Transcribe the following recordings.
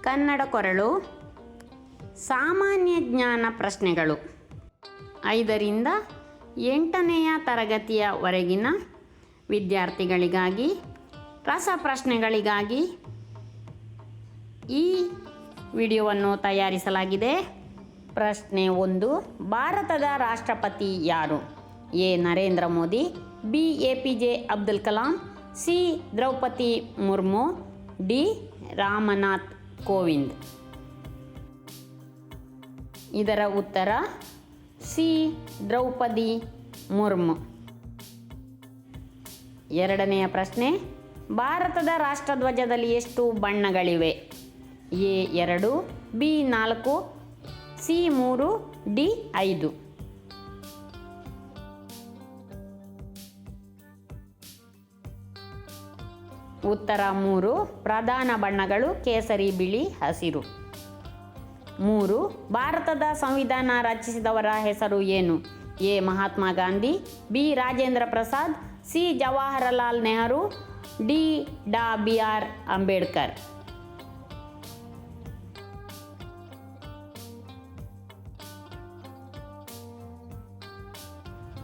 ಕನ್ನಡ ಕೊರಳು. ಸಾಮಾನ್ಯ ಜ್ಞಾನ ಪ್ರಶ್ನೆಗಳು. ಐದರಿಂದ ಎಂಟನೆಯ ತರಗತಿಯವರೆಗಿನ ವಿದ್ಯಾರ್ಥಿಗಳಿಗಾಗಿ ರಸಪ್ರಶ್ನೆಗಳಿಗಾಗಿ ಈ ವಿಡಿಯೋವನ್ನು ತಯಾರಿಸಲಾಗಿದೆ. ಪ್ರಶ್ನೆ ಒಂದು, ಭಾರತದ ರಾಷ್ಟ್ರಪತಿ ಯಾರು? A. Narendra Modi, B. A P J Abdul Kalam, C. Draupadi Murmu, D. Ramnath Kovind ಇದರ ಉತ್ತರ ಸಿ. ದ್ರೌಪದಿ ಮುರ್ಮು. ಎರಡನೆಯ ಪ್ರಶ್ನೆ, ಭಾರತದ ರಾಷ್ಟ್ರಧ್ವಜದಲ್ಲಿ ಎಷ್ಟು ಬಣ್ಣಗಳಿವೆ? ಎ ಎರಡು, ಬಿ ನಾಲ್ಕು, ಸಿ ಮೂರು, ಡಿ ಐದು. ಉತ್ತರ ಮೂರು, ಪ್ರಧಾನ ಬಣ್ಣಗಳು ಕೇಸರಿ, ಬಿಳಿ, ಹಸಿರು. ಮೂರು, ಭಾರತದ ಸಂವಿಧಾನ ರಚಿಸಿದವರ ಹೆಸರು ಏನು? A, Mahatma Gandhi, B, Rajendra Prasad, C, Jawaharlal Nehru, D, Dr B R Ambedkar.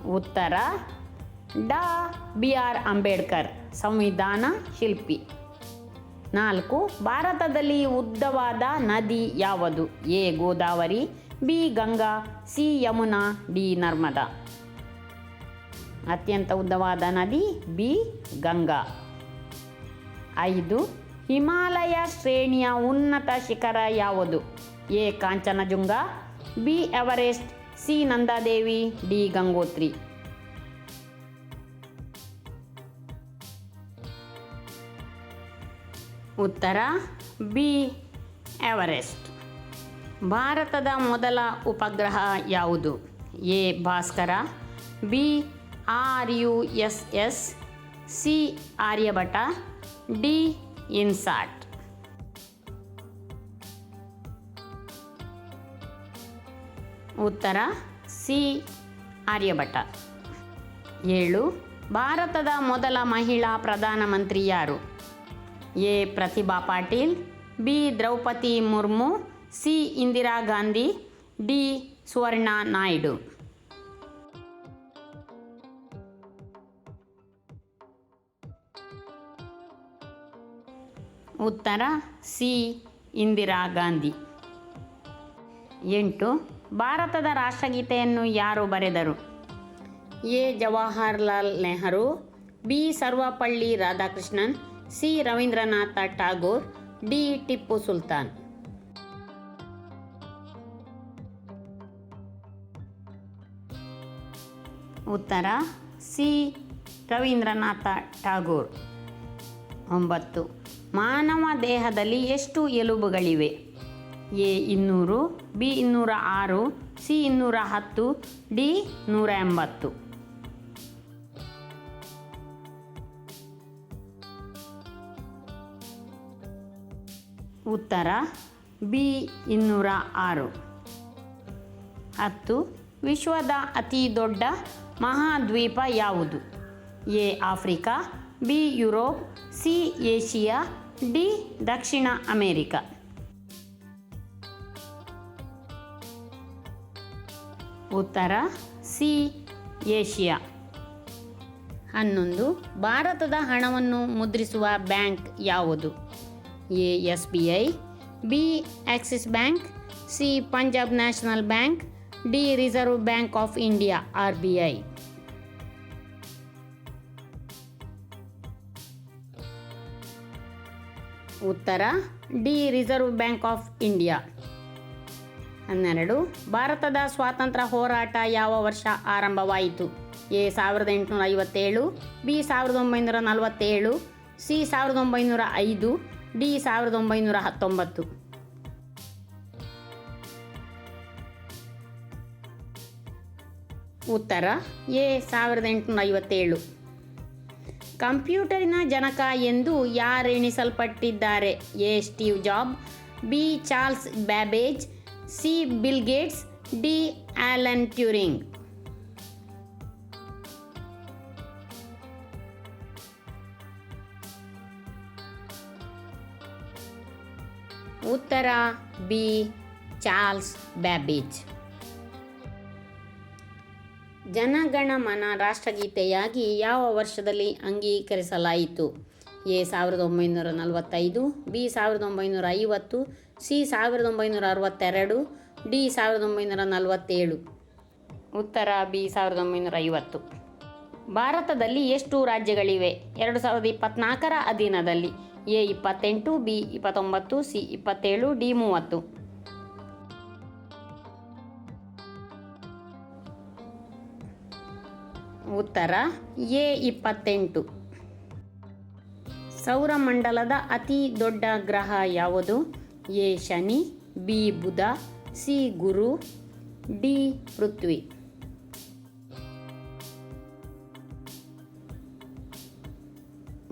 ಉತ್ತರ, ಡಾ ಬಿ ಆರ್ ಅಂಬೇಡ್ಕರ್. ಸಂವಿಧಾನ ಶಿಲ್ಪಿ. ನಾಲ್ಕು, ಭಾರತದಲ್ಲಿ ಉದ್ದವಾದ ನದಿ ಯಾವುದು? A, Godavari, B, Ganga, C, Yamuna, D, Narmada. ಅತ್ಯಂತ ಉದ್ದವಾದ ನದಿ ಬಿ, ಗಂಗಾ. ಐದು, ಹಿಮಾಲಯ ಶ್ರೇಣಿಯ ಉನ್ನತ ಶಿಖರ ಯಾವುದು? A, Kanchenjunga, B, Everest, C, Nanda Devi, D, Gangotri. ಉತ್ತರ ಬಿ, ಎವರೆಸ್ಟ್. ಭಾರತದ ಮೊದಲ ಉಪಗ್ರಹ ಯಾವುದು? A, Bhaskara, B, R U S S, C Aryabhata D INSAT ಉತ್ತರ ಸಿ ಆರ್ಯಭಟ ಏಳು, ಭಾರತದ ಮೊದಲ ಮಹಿಳಾ ಪ್ರಧಾನಮಂತ್ರಿ ಯಾರು? A Pratibha Patil, B Draupadi Murmu, C Indira Gandhi, D Suvarna Naidu. ಉತ್ತರ, ಸಿ ಇಂದಿರಾ ಗಾಂಧಿ. ಎಂಟು, ಭಾರತದ ರಾಷ್ಟ್ರಗೀತೆಯನ್ನು ಯಾರು ಬರೆದರು? A Jawaharlal Nehru, B Sarvepalli Radhakrishnan C. Rabindranath Tagore D. Tipu Sultan. ಉತ್ತರ, ಸಿ. ರವೀಂದ್ರನಾಥ ಟಾಗೋರ್ ಒಂಬತ್ತು, ಮಾನವ ದೇಹದಲ್ಲಿ ಎಷ್ಟು ಎಲುಬುಗಳಿವೆ? ಎ. ಇನ್ನೂರು, ಬಿ. ಇನ್ನೂರ ಆರು, ಸಿ. ಇನ್ನೂರ ಹತ್ತು, ಡಿ. ನೂರ ಎಂಬತ್ತು. ಉತ್ತರ ಬಿ ಇನ್ನೂರ ಆರು. ಹತ್ತು, ವಿಶ್ವದ ಅತಿ ದೊಡ್ಡ ಮಹಾದ್ವೀಪ ಯಾವುದು? A, Africa, B, Europe, C, Asia, D, Dakshina America. ಉತ್ತರ ಸಿ, ಏಷಿಯಾ. ಹನ್ನೊಂದು, ಭಾರತದ ಹಣವನ್ನು ಮುದ್ರಿಸುವ ಬ್ಯಾಂಕ್ ಯಾವುದು? A S B I B Axis Bank C Punjab national bank D Reserve Bank of India R B I ಉತ್ತರ D Reserve Bank of India ಹನ್ನೆರಡು, ಭಾರತದ ಸ್ವಾತಂತ್ರ್ಯ ಹೋರಾಟ ಯಾವ ವರ್ಷ ಆರಂಭವಾಯಿತು? ಎ ಸಾವಿರದ ಎಂಟುನೂರ ಐವತ್ತೇಳು, ಬಿ ಸಾವಿರದ ಒಂಬೈನೂರ ನಲವತ್ತೇಳು, ಸಿ ಸಾವಿರದ ಒಂಬೈನೂರ ಐದು ಡಿ ಸಾವಿರದ ಒಂಬೈನೂರ ಹತ್ತೊಂಬತ್ತು. ಉತ್ತರ, ಎ ಸಾವಿರದ ಎಂಟುನೂರ ಐವತ್ತೇಳು ಕಂಪ್ಯೂಟರಿನ ಜನಕ ಎಂದು ಯಾರೆಣಿಸಲ್ಪಟ್ಟಿದ್ದಾರೆ? A Steve Job, B Charles Babbage, C Bill Gates, D Alan Turing. ಉತ್ತರ ಬಿ, ಚಾರ್ಲ್ಸ್ ಬ್ಯಾಬೇಜ್. ಜನಗಣಮನ ರಾಷ್ಟ್ರಗೀತೆಯಾಗಿ ಯಾವ ವರ್ಷದಲ್ಲಿ ಅಂಗೀಕರಿಸಲಾಯಿತು? ಎ, ಸಾವಿರದ ಒಂಬೈನೂರ ನಲವತ್ತೈದು, ಬಿ, ಸಾವಿರದ ಒಂಬೈನೂರ ಐವತ್ತು, ಸಿ, ಸಾವಿರದ ಒಂಬೈನೂರ ಅರವತ್ತೆರಡು, ಡಿ, ಸಾವಿರದ ಒಂಬೈನೂರ ನಲವತ್ತೇಳು. ಉತ್ತರ ಬಿ, ಸಾವಿರದ ಒಂಬೈನೂರ ಐವತ್ತು. ಭಾರತದಲ್ಲಿ ಎಷ್ಟು ರಾಜ್ಯಗಳಿವೆ? ಎರಡು ಸಾವಿರದ ಇಪ್ಪತ್ತ್ನಾಲ್ಕರ ಅಧೀನದಲ್ಲಿ ಎ ಇಪ್ಪತ್ತೆಂಟು, ಬಿ ಇಪ್ಪತ್ತೊಂಬತ್ತು, ಸಿ ಇಪ್ಪತ್ತೇಳು, ಡಿ ಮೂವತ್ತು. ಉತ್ತರ, ಎ ಇಪ್ಪತ್ತೆಂಟು. ಸೌರಮಂಡಲದ ಅತಿ ದೊಡ್ಡ ಗ್ರಹ ಯಾವುದು? A Shani, B Budha, C Guru, D Prithvi.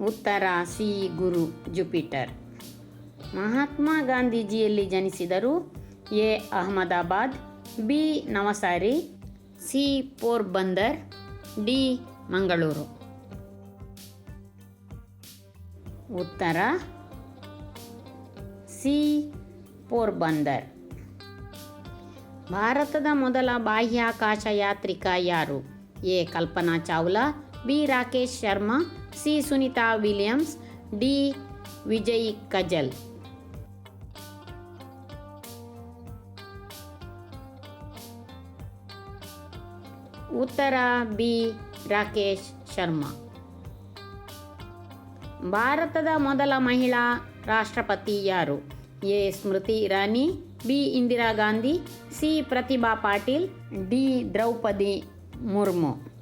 ಉತ್ತರ, ಸಿ, ಗುರು, ಜುಪಿಟರ್. ಮಹಾತ್ಮ ಗಾಂಧೀಜಿಯಲ್ಲಿ ಜನಿಸಿದರು A, Ahmedabad, B, Navsari, C, Porbandar, D, Mangaluru. ಉತ್ತರ, ಸಿ, ಪೋರ್ಬಂದರ್. ಭಾರತದ ಮೊದಲ ಬಾಹ್ಯಾಕಾಶ ಯಾತ್ರಿಕ ಯಾರು? A, Kalpana Chawla, B, Rakesh Sharma C Sunita Williams, D Vijay Kajal. ಉತ್ತರ ಬಿ ರಾಕೇಶ್ ಶರ್ಮಾ. ಭಾರತದ ಮೊದಲ ಮಹಿಳಾ ರಾಷ್ಟ್ರಪತಿ ಯಾರು? A Smriti Irani, B Indira Gandhi, C Pratibha Patil, D Draupadi Murmu.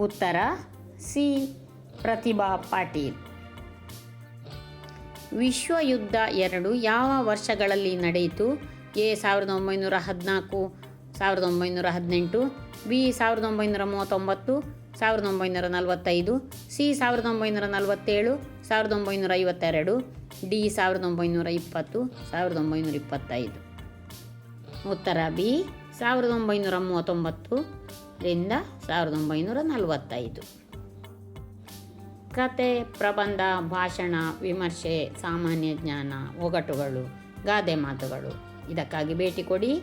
ಉತ್ತರ ಸಿ. ಪ್ರತಿಭಾ ಪಾಟೀಲ್. ವಿಶ್ವ ಯುದ್ಧ ಎರಡು ಯಾವ ವರ್ಷಗಳಲ್ಲಿ ನಡೆಯಿತು? ಎ ಸಾವಿರದ ಒಂಬೈನೂರ ಹದಿನಾಲ್ಕು, ಸಾವಿರದ ಒಂಬೈನೂರ ಹದಿನೆಂಟು, ಬಿ ಸಾವಿರದ ಒಂಬೈನೂರ ಮೂವತ್ತೊಂಬತ್ತು, ಸಾವಿರದ ಒಂಬೈನೂರ ನಲವತ್ತೈದು, ಸಿ ಸಾವಿರದ ಒಂಬೈನೂರ ನಲವತ್ತೇಳು, ಸಾವಿರದ ಒಂಬೈನೂರ ಐವತ್ತೆರಡು, ಡಿ ಸಾವಿರದ ಒಂಬೈನೂರ ಇಪ್ಪತ್ತು, ಸಾವಿರದ ಒಂಬೈನೂರ ಇಪ್ಪತ್ತೈದು. ಉತ್ತರ ಬಿ, ಸಾವಿರದ ಒಂಬೈನೂರ ಮೂವತ್ತೊಂಬತ್ತು ರಿಂದ ಸಾವಿರದ ಒಂಬೈನೂರ ನಲವತ್ತೈದು. ಕತೆ, ಪ್ರಬಂಧ, ಭಾಷಣ, ವಿಮರ್ಶೆ, ಸಾಮಾನ್ಯ ಜ್ಞಾನ, ಒಗಟುಗಳು, ಗಾದೆ ಮಾತುಗಳು. ಇದಕ್ಕಾಗಿ ಭೇಟಿ ಕೊಡಿ.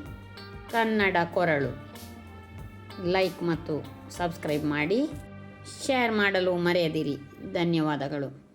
ಕನ್ನಡ ಕೊರಳು. ಲೈಕ್ ಮತ್ತು ಸಬ್ಸ್ಕ್ರೈಬ್ ಮಾಡಿ. ಶೇರ್ ಮಾಡಲು ಮರೆಯದಿರಿ. ಧನ್ಯವಾದಗಳು.